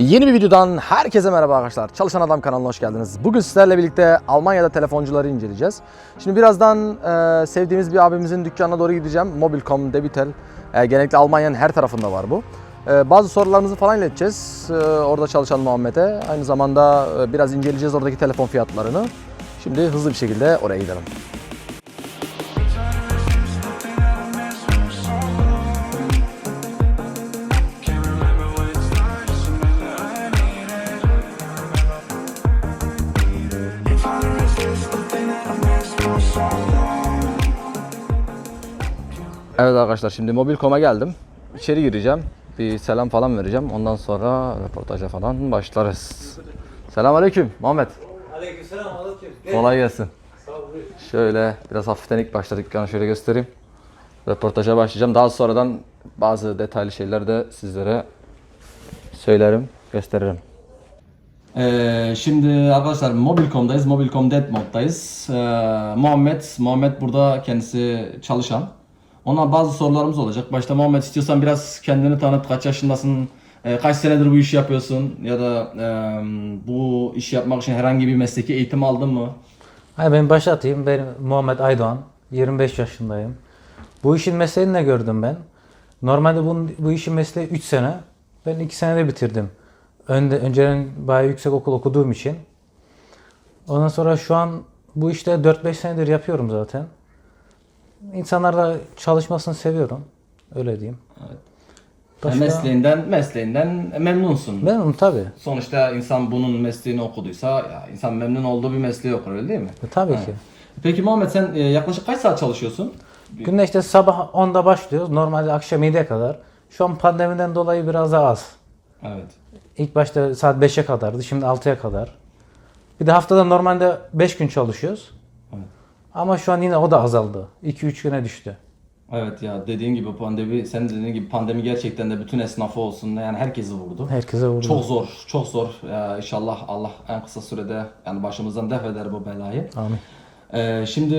Yeni bir videodan herkese merhaba arkadaşlar. Çalışan Adam kanalına hoş geldiniz. Bugün sizlerle birlikte Almanya'da telefoncuları inceleyeceğiz. Şimdi birazdan e, sevdiğimiz bir abimizin dükkanına doğru gideceğim. Mobilcom, Debitel. E, genellikle Almanya'nın her tarafında var bu. E, bazı sorularımızı falan ileteceğiz. E, orada çalışan Muhammed'e. Aynı zamanda e, biraz inceleyeceğiz oradaki telefon fiyatlarını. Şimdi hızlı bir şekilde oraya gidelim. Evet arkadaşlar şimdi Mobilcom'a geldim. İçeri gireceğim. Bir selam falan vereceğim. Ondan sonra röportaja falan başlarız. Selamünaleyküm Muhammed. Aleykümselam aleyküm. Gel. Kolay gelsin. Sağ ol. buyur. Şöyle biraz hafiften ilk başta dükkanı şöyle göstereyim. Röportaja başlayacağım. Daha sonradan bazı detaylı şeyler de sizlere söylerim, gösteririm. Ee, şimdi arkadaşlar Mobilcom'dayız. Mobilcom Dead Mode'dayız. Ee, Muhammed, Muhammed burada kendisi çalışan. Ona bazı sorularımız olacak. Başta Muhammed istiyorsan biraz kendini tanıt. Kaç yaşındasın? Ee, kaç senedir bu işi yapıyorsun? Ya da e, bu işi yapmak için herhangi bir mesleki eğitim aldın mı? Hayır ben başlatayım. Ben Muhammed Aydoğan. 25 yaşındayım. Bu işin mesleğini de gördüm ben. Normalde bu, bu işin mesleği 3 sene. Ben 2 senede bitirdim. Önde, önceden bayağı yüksek okul okuduğum için. Ondan sonra şu an bu işte 4-5 senedir yapıyorum zaten. İnsanlarla çalışmasını seviyorum. Öyle diyeyim. Yani Başka- mesleğinden memnunsun. memnunsun. Memnunum tabii. Sonuçta insan bunun mesleğini okuduysa ya insan memnun olduğu bir mesleği okur öyle değil mi? E, Tabii ki. Peki Muhammed sen e, yaklaşık kaç saat çalışıyorsun? Günde işte sabah 10'da başlıyoruz. Normalde akşam 7'ye kadar. Şu an pandemiden dolayı biraz daha az. Evet. İlk başta saat 5'e kadardı. Şimdi 6'ya kadar. Bir de haftada normalde 5 gün çalışıyoruz. Ama şu an yine o da azaldı. 2-3 güne düştü. Evet ya dediğin gibi pandemi, sen de dediğin gibi pandemi gerçekten de bütün esnafı olsun yani herkesi vurdu. Herkese vurdu. Çok zor, çok zor. Ya inşallah Allah en kısa sürede yani başımızdan def eder bu belayı. Amin. Ee, şimdi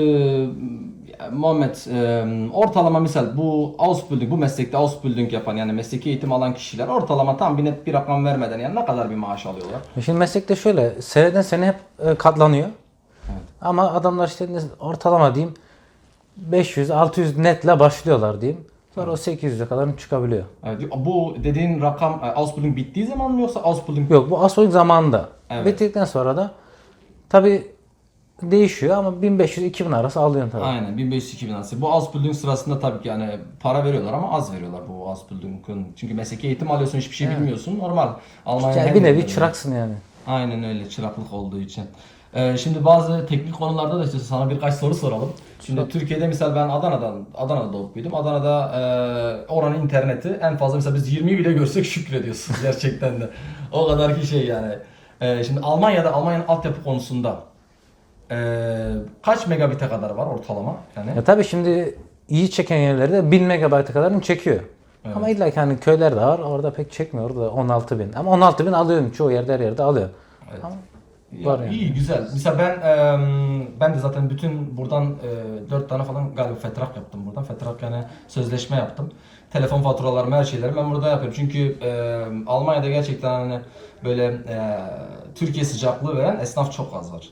Muhammed e, ortalama misal bu Ausbildung bu meslekte Ausbildung yapan yani mesleki eğitim alan kişiler ortalama tam bir net bir rakam vermeden yani ne kadar bir maaş alıyorlar? Şimdi meslekte şöyle seneden sene hep e, katlanıyor. Evet. Ama adamlar işte ortalama diyeyim 500-600 netle başlıyorlar diyeyim. Sonra o 800'e kadar çıkabiliyor. Evet, bu dediğin rakam e, Ausbildung bittiği zaman mı yoksa Ausbildung Yok bu asolik zamanında. Evet. Bittikten sonra da tabi değişiyor ama 1500-2000 arası alıyorsun tabii. Aynen 1500-2000 arası. Bu Ausbildung sırasında tabii ki yani para veriyorlar ama az veriyorlar bu Ausbildung'un. Çünkü mesleki eğitim alıyorsun hiçbir şey bilmiyorsun. Normal. Almanya'da Yani bir nevi çıraksın yani. Aynen öyle çıraklık olduğu için. Ee, şimdi bazı teknik konularda da işte sana birkaç soru soralım. Şimdi Türkiye'de misal ben Adana'dan Adana'da doğup büyüdüm. Adana'da e, oranın interneti en fazla mesela biz 20 bile görsek şükrediyorsun gerçekten de. O kadar ki şey yani. Ee, şimdi Almanya'da Almanya'nın altyapı konusunda e, kaç megabite kadar var ortalama yani? Ya tabii şimdi iyi çeken yerlerde 1000 megabayta kadarını çekiyor. Ama illa ki hani köyler de var. Orada pek çekmiyor. Orada 16 bin. Ama 16 bin alıyorsun. Çoğu yerde her yerde alıyor. Evet. Ama Var yani. İyi güzel. Mesela ben e, ben de zaten bütün buradan e, 4 tane falan galiba fetrak yaptım buradan. Fetrak yani sözleşme yaptım. Telefon faturalarımı her şeyleri ben burada yapıyorum. Çünkü e, Almanya'da gerçekten hani böyle e, Türkiye sıcaklığı veren esnaf çok az var.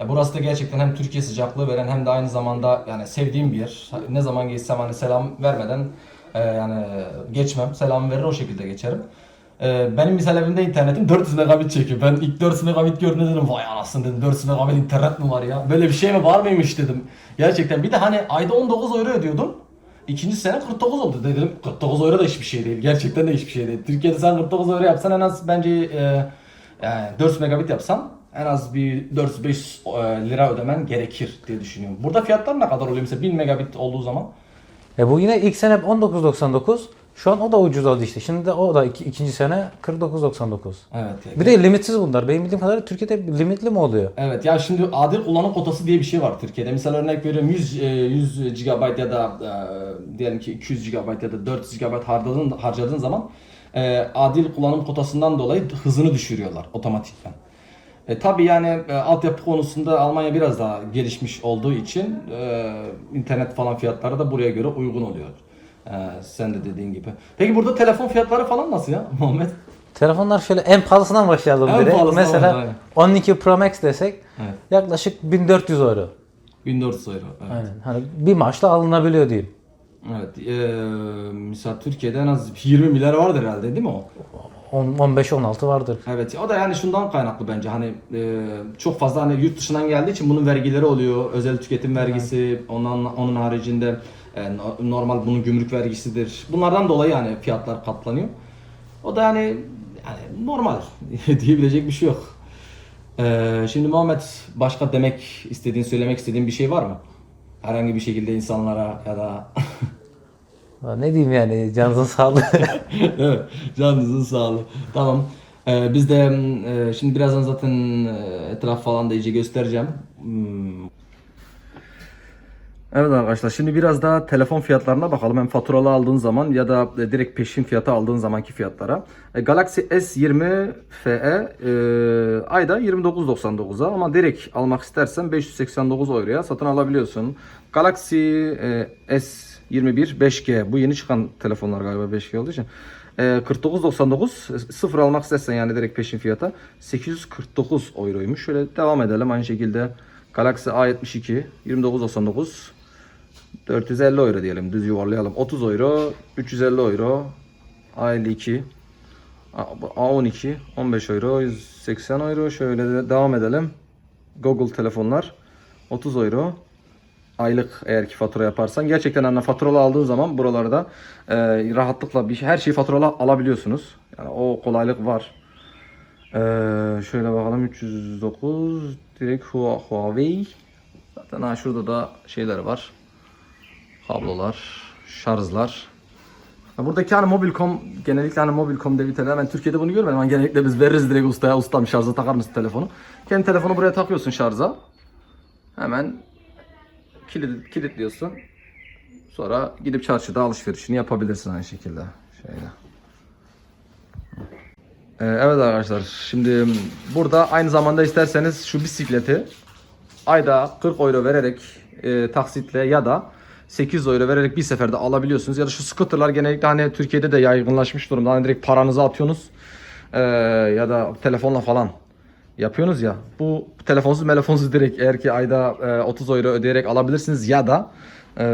E, burası da gerçekten hem Türkiye sıcaklığı veren hem de aynı zamanda yani sevdiğim bir yer. Ne zaman geçsem hani selam vermeden e, yani geçmem. Selam verir o şekilde geçerim. Ee, benim misal evimde internetim 400 megabit çekiyor. Ben ilk 400 megabit gördüğümde dedim vay anasını dedim 400 megabit internet mi var ya? Böyle bir şey mi var mıymış dedim. Gerçekten bir de hani ayda 19 euro ödüyordum. İkinci sene 49 oldu dedim. 49 euro da hiçbir şey değil. Gerçekten de hiçbir şey değil. Türkiye'de sen 49 euro yapsan en az bence e, yani 400 megabit yapsan en az bir 400-500 e, lira ödemen gerekir diye düşünüyorum. Burada fiyatlar ne kadar oluyor mesela 1000 megabit olduğu zaman? E bu yine ilk sene 19.99. Şu an o da ucuz oldu işte. Şimdi de o da iki, ikinci sene 49.99. Evet. Bir de limitsiz bunlar. Benim bildiğim kadarıyla Türkiye'de limitli mi oluyor? Evet ya şimdi adil kullanım kotası diye bir şey var Türkiye'de. Mesela örnek veriyorum 100 e, 100 GB ya da e, diyelim ki 200 GB ya da 400 GB harcadığın harcadığın zaman e, adil kullanım kotasından dolayı hızını düşürüyorlar otomatikman. E, tabii yani e, altyapı konusunda Almanya biraz daha gelişmiş olduğu için e, internet falan fiyatları da buraya göre uygun oluyor. E, sen de dediğin gibi. Peki burada telefon fiyatları falan nasıl ya Muhammed? Telefonlar şöyle en pahalısından başlayalım En direkt. pahalısından Mesela başlayalım, 12 Pro Max desek Evet. yaklaşık 1400 euro. 1400 euro. Evet. Aynen. Hani bir maaşla alınabiliyor diyeyim. Evet. eee mesela Türkiye'de en az 20 milyar vardır herhalde değil mi o? 15-16 vardır. Evet. O da yani şundan kaynaklı bence. Hani eee, çok fazla hani yurt dışından geldiği için bunun vergileri oluyor. Özel tüketim vergisi, ondan onun haricinde e, no- normal bunun gümrük vergisidir. Bunlardan dolayı yani fiyatlar katlanıyor. O da yani yani normal diyebilecek bir şey yok. Eee, şimdi Muhammed başka demek istediğin, söylemek istediğin bir şey var mı? Herhangi bir şekilde insanlara ya da Ne diyeyim yani canınızın sağlığı. evet, canınızın sağlığı. Tamam. Ee, biz de e, şimdi birazdan zaten e, etraf falan da iyice göstereceğim. Hmm. Evet arkadaşlar şimdi biraz daha telefon fiyatlarına bakalım. Hem faturalı aldığın zaman ya da e, direkt peşin fiyatı aldığın zamanki fiyatlara. E, Galaxy S20 FE e, ayda 29.99'a ama direkt almak istersen 589 euroya satın alabiliyorsun. Galaxy e, S21 5G bu yeni çıkan telefonlar galiba 5G olduğu için. E, 49.99 sıfır almak istersen yani direkt peşin fiyata 849 euroymuş. Şöyle devam edelim aynı şekilde Galaxy A72 29.99 450 euro diyelim düz yuvarlayalım. 30 euro, 350 euro, A52, A12, 15 euro, 180 euro. Şöyle de devam edelim. Google telefonlar 30 euro. Aylık eğer ki fatura yaparsan gerçekten hani faturalı aldığın zaman buralarda e, rahatlıkla bir şey, her şeyi faturalı alabiliyorsunuz. Yani o kolaylık var. Ee, şöyle bakalım 309 direkt Hua- Huawei. Zaten ha şurada da şeyler var. Kablolar, şarjlar. Ha, Buradaki hani Mobilcom genellikle hani Mobilcom deviteler ben Türkiye'de bunu görmedim. Hani genellikle biz veririz direkt ustaya ustam şarja takar mısın telefonu? Kendi telefonu buraya takıyorsun şarja. Hemen kilit, kilitliyorsun. Sonra gidip çarşıda alışverişini yapabilirsin aynı şekilde. Şöyle. Ee, Evet arkadaşlar şimdi burada aynı zamanda isterseniz şu bisikleti ayda 40 euro vererek e, taksitle ya da 8 euro vererek bir seferde alabiliyorsunuz. Ya da şu scooterlar genellikle hani Türkiye'de de yaygınlaşmış durumda. Hani direkt paranızı atıyorsunuz e, ya da telefonla falan yapıyorsunuz ya. Bu telefonsuz telefonsuz direkt eğer ki ayda e, 30 euro ödeyerek alabilirsiniz ya da e,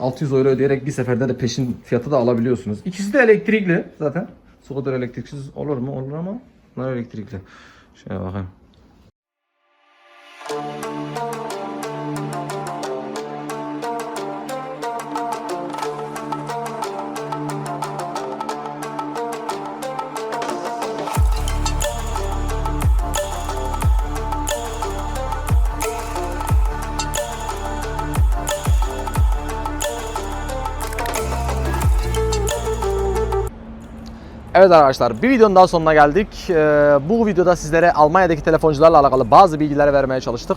600 euro ödeyerek bir seferde de peşin fiyatı da alabiliyorsunuz. İkisi de elektrikli zaten. Scooter elektriksiz olur mu? Olur ama bunlar elektrikli. Şöyle bakayım. Evet arkadaşlar bir videonun daha sonuna geldik. Ee, bu videoda sizlere Almanya'daki telefoncularla alakalı bazı bilgiler vermeye çalıştık.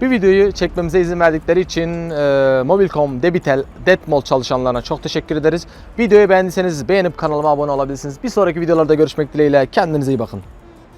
Bir videoyu çekmemize izin verdikleri için e, Mobilcom, Debitel, Detmol çalışanlarına çok teşekkür ederiz. Videoyu beğendiyseniz beğenip kanalıma abone olabilirsiniz. Bir sonraki videolarda görüşmek dileğiyle kendinize iyi bakın.